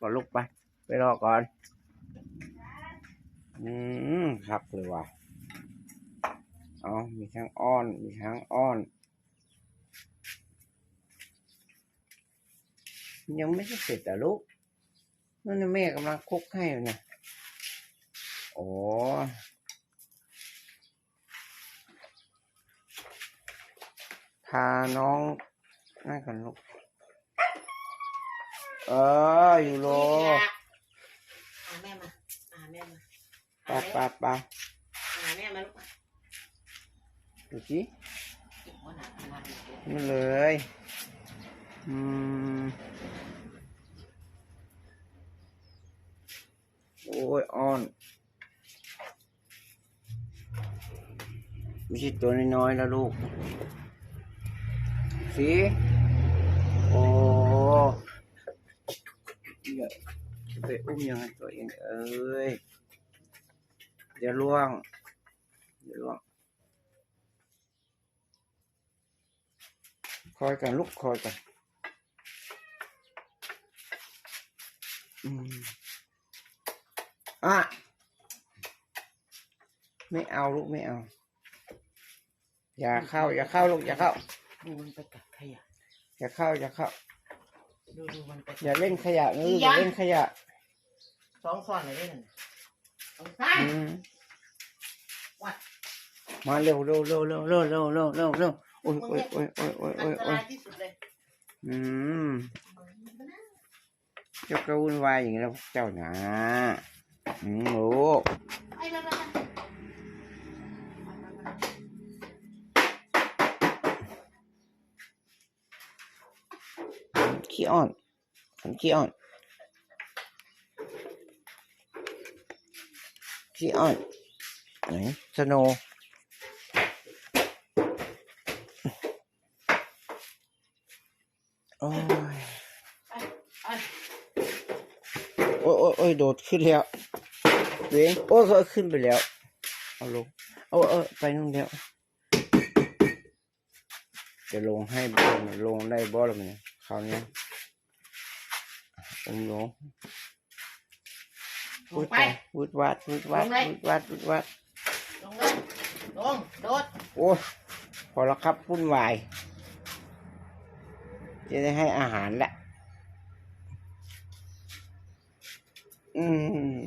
ก่อนลูกไป ไปรอก่อน อืมครับเลยว่ะเอามีทั้งอ้อน มีทั้งอ้อน ยังไม่ได้เสร็จอะลูกนั่นแม่กำลังคุกให้อยู่นะโอ้พาน้องนั่นกันลูก เอออยู่โลอ่าแม่มาอ่าแม่มาปะปะปะอ่าแม่มาลูกมาดูสิอีกวันหนาทำงานอยู่เดี๋ยวนี่เลย อืม โอ้ยอ่อนไม่ใช่ตัวน้อยๆแล้วลูก สิ โอ้เดี๋ยว จะไปอุ้มยังไงตัวเองเอ้ยเดี๋ยวล่วงเดี๋ยวล่วงคอยกันลูกคอยกันอืมอะไม่เอาลูกไม่เอา อย่าเข้า อย่าเข้าลูกอย่าเข้าดูมันไปกัดขยะอย่าเข้าอย่าเข้า ดูดูมันไปอย่าเล่นขยะนะลูกอย่าเล่นขยะสองซ้อนเลยได้หนึ่งสองซ้อนอืมวัดมาเร็วเร็วเร็วเร็วเร็วเร็วเร็วเร็วเร็วโอ้ยมึงโอ้ยเนี่ยโอ้ยโอ้ยโอ้ยอัโอ้ยโอ้นตรายยที่สุดเลยอืมเจ้าก็วุ่นวายอย่างนี้แล้วเจ้านะอืมลูกไปไปไป ขี้อ่อนผมขี้อ่อนขี้อ่อนไหนสโนโอ้ยโอ้ยโอ้ยโอ้ยโดดขึ้นแล้วเว้งโอ้ยก็ขึ้นไปแล้ว เอาลงเอาเออไปนู่นแล้วจะลงให้บอลลงได้บอลแล้วมันคราวนี้ ผมลงลงไปวุดวัดวุดวัดลงเลย วุดวัดวุดวัดลงเลยลงโดดโอ้ยพอแล้วครับวุ่นวายจะได้ให้อาหารละอืม